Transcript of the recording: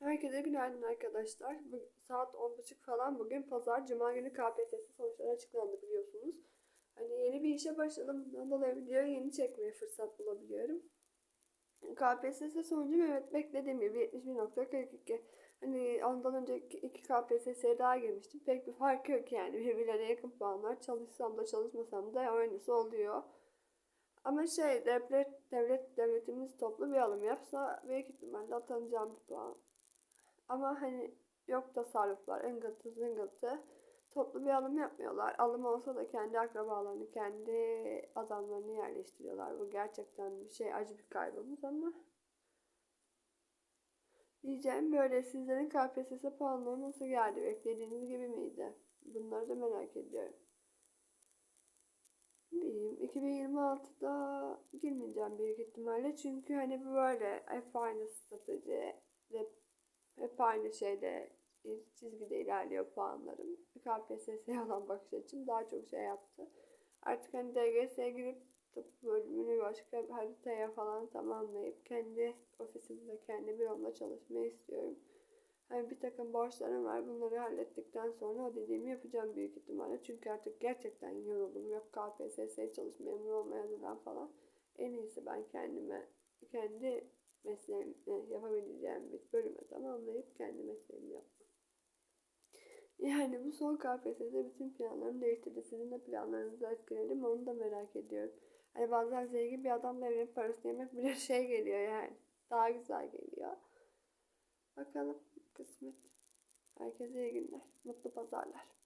Herkese günaydın arkadaşlar. Saat 10.30 falan bugün pazar. Cuma günü KPSS sonuçları açıklandı biliyorsunuz. Hani yeni bir işe başladım. Bundan dolayı video yeni çekmeye fırsat bulabiliyorum. KPSS sonucum evet beklediğim gibi 71.42. Hani ondan önceki iki KPSS'ye daha girmiştim. Pek bir fark yok yani. Birbirlerine yakın puanlar. Çalışsam da çalışmasam da aynısı oluyor. Ama şey devlet, devlet devletimiz toplu bir alım yapsa büyük ihtimalle atanacağım bir puan. Ama hani yok tasarruflar, ıngıltı zıngıltı. Toplu bir alım yapmıyorlar. Alım olsa da kendi akrabalarını, kendi adamlarını yerleştiriyorlar. Bu gerçekten bir şey acı bir kaybımız ama diyeceğim böyle sizlerin KPSS puanları nasıl geldi? Beklediğiniz gibi miydi? Bunları da merak ediyorum. Bileyim 2026'da girmeyeceğim büyük ihtimalle çünkü hani böyle hep aynı strateji hep aynı şeyde çizgide ilerliyor puanlarım. KPSS'ye olan bakış açım daha çok şey yaptı. Artık hani DGS'ye girip tıp bölümünü başka bir haritaya falan tamamlayıp kendi ofisimde kendi büromda çalışmayı istiyorum. Hani bir takım borçlarım var. Bunları hallettikten sonra o dediğimi yapacağım büyük ihtimalle. Çünkü artık gerçekten yoruldum. Yok KPSS çalış memur olmaya hazırlan falan. En iyisi ben kendime, kendi mesleğimi yapabileceğim bir tamamlayıp kendi mesleğimi yapmam. Yani bu son KPSS bütün planlarımı değiştirdi. Sizin de planlarınızı etkiledi mi onu da merak ediyorum. Hani bazen zengin bir adamla evlenip parasını yemek bile şey geliyor yani. Daha güzel geliyor. Bakalım kısmet. Herkese iyi günler. Mutlu pazarlar.